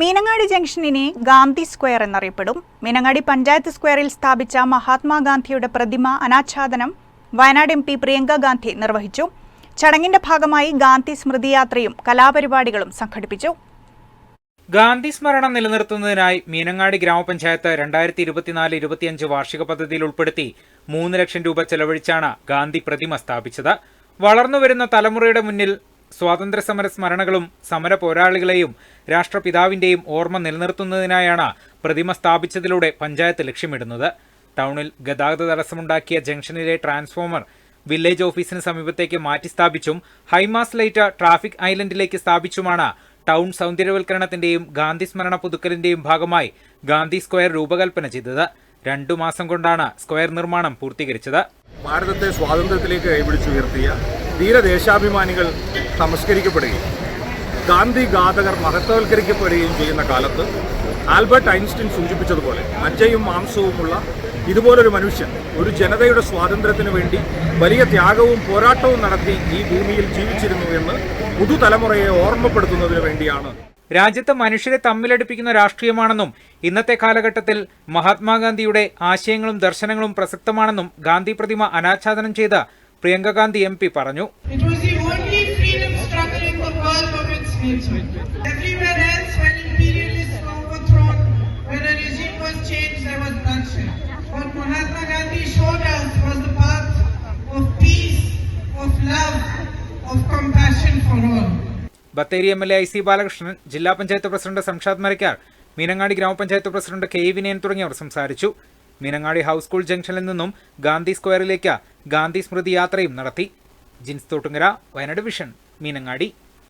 മീനങ്ങാടി ജംഗ്ഷനിനെ ഗാന്ധി സ്ക്വയർ എന്നറിയപ്പെടും. മീനങ്ങാടി പഞ്ചായത്ത് സ്ക്വയറിൽ സ്ഥാപിച്ച മഹാത്മാഗാന്ധിയുടെ പ്രതിമ അനാച്ഛാദനം വയനാട് എം പി പ്രിയങ്ക ഗാന്ധി നിർവഹിച്ചു. ചടങ്ങിന്റെ ഭാഗമായി ഗാന്ധി സ്മൃതിയാത്രയും കലാപരിപാടികളും സംഘടിപ്പിച്ചു. ഗാന്ധി സ്മരണം നിലനിർത്തുന്നതിനായി മീനങ്ങാടി ഗ്രാമപഞ്ചായത്ത് രണ്ടായിരത്തി ഇരുപത്തിനാല് ഇരുപത്തിയഞ്ച് വാർഷിക പദ്ധതിയിൽ ഉൾപ്പെടുത്തി മൂന്ന് ലക്ഷം രൂപ ചെലവഴിച്ചാണ് ഗാന്ധി പ്രതിമ സ്ഥാപിച്ചത്. വളർന്നുവരുന്ന തലമുറയുടെ മുന്നിൽ സ്വാതന്ത്ര്യ സമര സ്മരണകളും സമര പോരാളികളെയും രാഷ്ട്രപിതാവിന്റെയും ഓർമ്മ നിലനിർത്തുന്നതിനായാണ് പ്രതിമ സ്ഥാപിച്ചതിലൂടെ പഞ്ചായത്ത് ലക്ഷ്യമിടുന്നത്. ടൗണിൽ ഗതാഗത തടസ്സമുണ്ടാക്കിയ ജംഗ്ഷനിലെ ട്രാൻസ്ഫോമർ വില്ലേജ് ഓഫീസിന് സമീപത്തേക്ക് മാറ്റി സ്ഥാപിച്ചും ഹൈമാസ് ലൈറ്റ് ട്രാഫിക് ഐലൻഡിലേക്ക് സ്ഥാപിച്ചുമാണ് ടൗൺ സൗന്ദര്യവൽക്കരണത്തിന്റെയും ഗാന്ധി സ്മരണ പുതുക്കലിന്റെയും ഭാഗമായി ഗാന്ധി സ്ക്വയർ രൂപകൽപ്പന ചെയ്തത്. രണ്ടു മാസം കൊണ്ടാണ് സ്ക്വയർ നിർമ്മാണം പൂർത്തീകരിച്ചത്. ഭാരതത്തെ സ്വാതന്ത്ര്യത്തിലേക്ക് കൈപിടിച്ചുയർത്തിയ ധീരദേശാഭിമാനികൾ സംസ്കരിക്കപ്പെടുകയും ഗാന്ധി ഘാതകർ മഹത്വവൽക്കരിക്കപ്പെടുകയും ചെയ്യുന്ന കാലത്ത് ആൽബർട്ട് ഐൻസ്റ്റീൻ സൂചിപ്പിച്ചതുപോലെ മജ്ജയും മാംസവുമുള്ള ഇതുപോലൊരു മനുഷ്യൻ ഒരു ജനതയുടെ സ്വാതന്ത്ര്യത്തിന് വേണ്ടി വലിയ ത്യാഗവും പോരാട്ടവും നടത്തി ഈ ഭൂമിയിൽ ജീവിച്ചിരുന്നു എന്ന് പുതുതലമുറയെ ഓർമ്മപ്പെടുത്തുന്നതിന് വേണ്ടിയാണ്. രാജ്യത്ത് മനുഷ്യരെ തമ്മിലടുപ്പിക്കുന്ന രാഷ്ട്രീയമാണെന്നും ഇന്നത്തെ കാലഘട്ടത്തിൽ മഹാത്മാഗാന്ധിയുടെ ആശയങ്ങളും ദർശനങ്ങളും പ്രസക്തമാണെന്നും ഗാന്ധി പ്രതിമ അനാച്ഛാദനം ചെയ്ത പ്രിയങ്ക ഗാന്ധി എം പി പറഞ്ഞു. Bathery M L A I C Balakrishnan ജില്ലാ പഞ്ചായത്ത് പ്രസിഡന്റ് സംഷാദ് മരക്കാർ മീനങ്ങാടി ഗ്രാമപഞ്ചായത്ത് പ്രസിഡന്റ് കെ വിനയൻ തുടങ്ങിയവർ സംസാരിച്ചു. മീനങ്ങാടി ഹൗസ് സ്കൂൾ ജംഗ്ഷനിൽ നിന്നും ഗാന്ധി സ്ക്വയറിലേക്ക് ഗാന്ധി സ്മൃതി യാത്രയും നടത്തി. ജിൻസ് തോട്ടുങ്ങര വയനാട് വിഷൻ മീനങ്ങാടി.